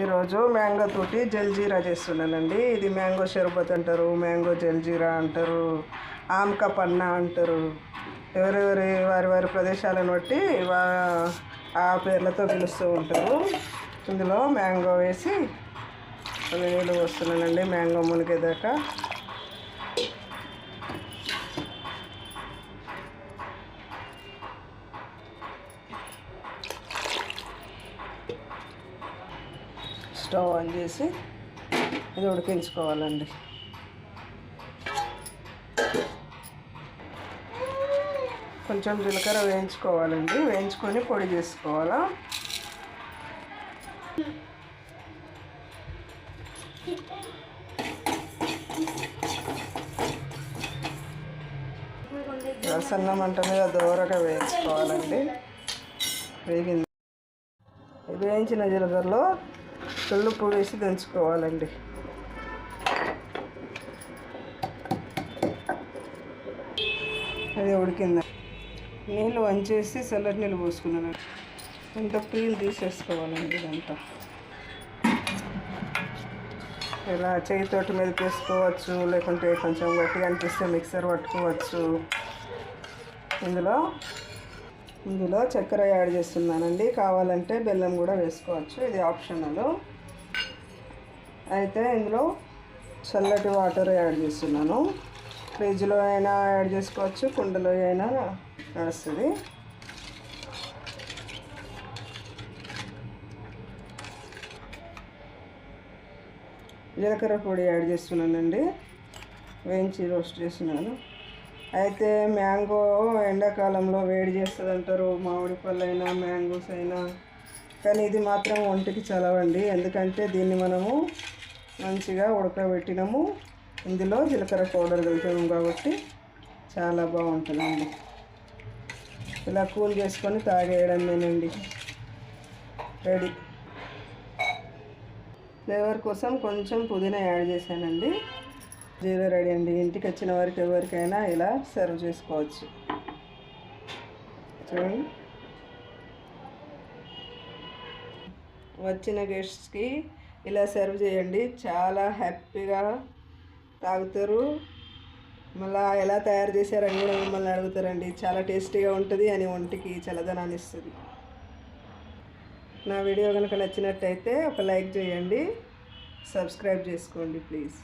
ఈరోజు మ్యాంగో తోటి జల్జీరా చేస్తున్నానండి. ఇది మ్యాంగో షర్బత్ అంటారు మ్యాంగో జల్జీరా అంటారు ఆమ్క పన్నా అంటారు. ఎవరెవరి వారి వారి ప్రదేశాలను బట్టి ఆ పేర్లతో పిలుస్తూ ఉంటారు. ఇందులో మ్యాంగో వేసి నీళ్ళు వస్తున్నానండి మ్యాంగో మునిగేదాకా. స్టవ్ ఆన్ చేసి ఇది ఉడికించుకోవాలండి. కొంచెం జీలకర్ర వేయించుకోవాలండి. వేయించుకొని పొడి చేసుకోవాలా? సన్న మంట మీద దూరగా వేయించుకోవాలండి. వేగింది. వేయించిన జీలకర్రలో కల్లుప్పు వేసి దంచుకోవాలండి. అది ఉడికింద. నీళ్ళు వంచేసి చల్లటి నీళ్ళు పోసుకున్నాను. ఇంత పీల్ తీసేసుకోవాలండి ఇదంతా. ఇలా చేయితోటి మీద తీసుకోవచ్చు లేకుంటే కొంచెం గట్టిగా అనిపిస్తే మిక్సర్ పట్టుకోవచ్చు. ఇందులో ఇందులో చక్కెర యాడ్ చేస్తున్నానండి. కావాలంటే బెల్లం కూడా వేసుకోవచ్చు. ఇది ఆప్షనల్. అయితే ఇందులో చల్లటి వాటర్ యాడ్ చేస్తున్నాను. ఫ్రిడ్జ్లో అయినా యాడ్ చేసుకోవచ్చు కుండలో అయినా నడుస్తుంది. జీలకర్ర పొడి యాడ్ చేస్తున్నానండి. వేయించి రోస్ట్ చేస్తున్నాను. అయితే మ్యాంగో ఎండాకాలంలో వేడి చేస్తుంది అంటారు మామిడి పళ్ళు అయినా మ్యాంగోస్ అయినా. కానీ ఇది మాత్రం ఒంటికి చలవండి. ఎందుకంటే దీన్ని మనము మంచిగా ఉడకబెట్టినాము. ఇందులో జీలకర్ర పౌడర్ కలిపాము కాబట్టి చాలా బాగుంటుందండి. ఇలా కూల్ చేసుకొని తాగేయడమేనండి రెడీ. ఫ్లేవర్ కోసం కొంచెం పుదీనా యాడ్ చేశానండి. జీరో రెడీ అండి. ఇంటికి వచ్చిన వారికి ఎవరికైనా ఇలా సర్వ్ చేసుకోవచ్చు. చూడండి. వచ్చిన గెస్ట్స్కి ఇలా సర్వ్ చేయండి. చాలా హ్యాపీగా తాగుతారు. మళ్ళీ ఎలా తయారు చేశారని కూడా మిమ్మల్ని అడుగుతారండి. చాలా టేస్టీగా ఉంటుంది అని ఒంటికి చల్లదనాన్ని ఇస్తుంది. నా వీడియో కనుక నచ్చినట్టయితే ఒక లైక్ చేయండి. సబ్స్క్రైబ్ చేసుకోండి ప్లీజ్